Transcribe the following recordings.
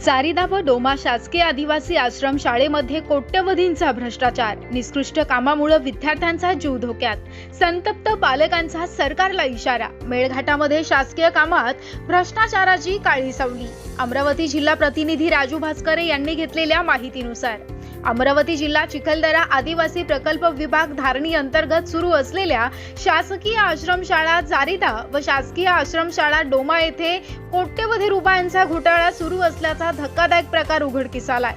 जारीदा व डोमा शासकीय आदिवासी आश्रम शाळेमध्ये कोट्यवधींचा भ्रष्टाचार. निकृष्ट कामामुळे विद्यार्थ्यांचा जीव धोक्यात. संतप्त पालकांचा सरकारला इशारा. मेळघाटामध्ये शासकीय कामात भ्रष्टाचाराची काळी सावली. अमरावती जिल्हा प्रतिनिधी राजू भास्करे यांनी घेतलेल्या माहितीनुसार. अमरावती जिल्हा चिखलदरा आदिवासी प्रकल्प विभाग धारणी अंतर्गत सुरू असलेल्या शासकीय आश्रमशाळा जारिदा व शासकीय आश्रमशाळा डोमा येथे कोट्यवधी रुपयांचा घोटाळा सुरू असल्याचा धक्कादायक प्रकार उघडकीस आलाय.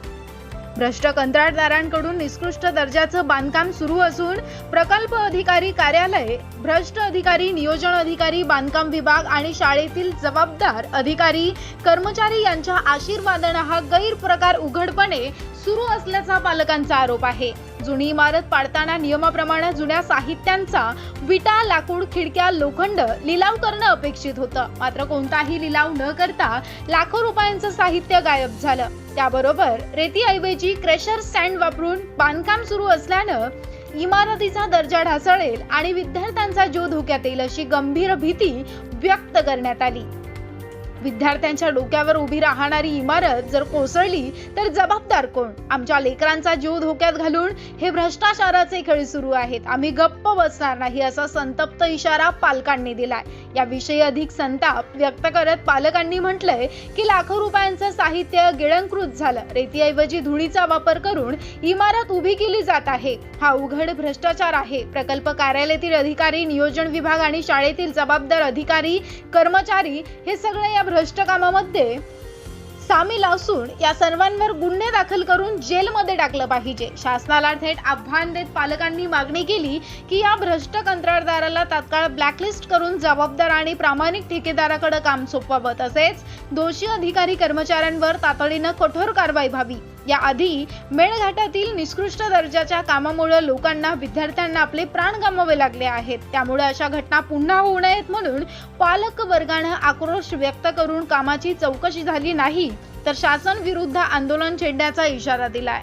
भ्रष्ट कंत्राटदारांकडून निकृष्ट दर्जाचं बांधकाम सुरू असून प्रकल्प अधिकारी कार्यालय भ्रष्ट अधिकारी नियोजन अधिकारी बांधकाम विभाग आणि शाळेतील जबाबदार अधिकारी कर्मचारी यांच्या आशीर्वादानं हा गैरप्रकार उघडपणे सुरू असल्याचा पालकांचा आरोप आहे. जुनी इमारत पाडताना नियमाप्रमाणे जुन्या साहित्यांचा विटा लाकूड खिडक्या लोखंड लिलाव करणं अपेक्षित होतं. मात्र कोणताही लिलाव न करता लाखो रुपयांचं साहित्य गायब झालं. त्याबरोबर रेतीऐवजी क्रेशर स्टँड वापरून बांधकाम सुरू असल्यानं इमारतीचा दर्जा ढासळेल आणि विद्यार्थ्यांचा जीव धोक्यात येईल अशी गंभीर भीती व्यक्त करण्यात आली. विद्यार्थ्यांच्या डोक्यावर उभी राहणारी इमारत जर कोसळली तर जबाबदार कोण? आमच्या लेकरांचा जीव धोक्यात घालून हे भ्रष्टाचाराचे खेळ सुरू आहेत. आम्ही गप्प बसणार नाही असा संतप्त इशारा पालकांनी दिलाय. याविषयी अधिक संताप व्यक्त करत पालकांनी म्हटलंय की लाखो रुपयांचं साहित्य गिळंकृत झालं. रेतीऐवजी धुळीचा वापर करून इमारत उभी केली जात आहे. हा उघड भ्रष्टाचार आहे. प्रकल्प कार्यालयातील अधिकारी नियोजन विभाग आणि शाळेतील जबाबदार अधिकारी कर्मचारी हे सगळे या भ्रष्ट कामामध्ये सामील असून या सर्वांवर गुन्हे दाखल करून जेलमध्ये टाकलं पाहिजे. शासनाला थेट आव्हान देत पालकांनी मागणी केली की या भ्रष्ट कंत्राटदाराला तात्काळ ब्लॅकलिस्ट करून जबाबदार आणि प्रामाणिक ठेकेदाराकडे काम सोपवावं. तसेच दोषी अधिकारी कर्मचाऱ्यांवर तातडीनं कठोर कारवाई व्हावी. याआधी मेळघाटातील निकृष्ट दर्जाच्या कामामुळे लोकांना विद्यार्थ्यांना आपले प्राण गमावे लागले आहेत. त्यामुळे अशा घटना पुन्हा होऊ नयेत म्हणून पालक वर्गानं आक्रोश व्यक्त करून कामाची चौकशी झाली नाही तर शासन विरुद्ध आंदोलन छेडण्याचा इशारा दिलाय.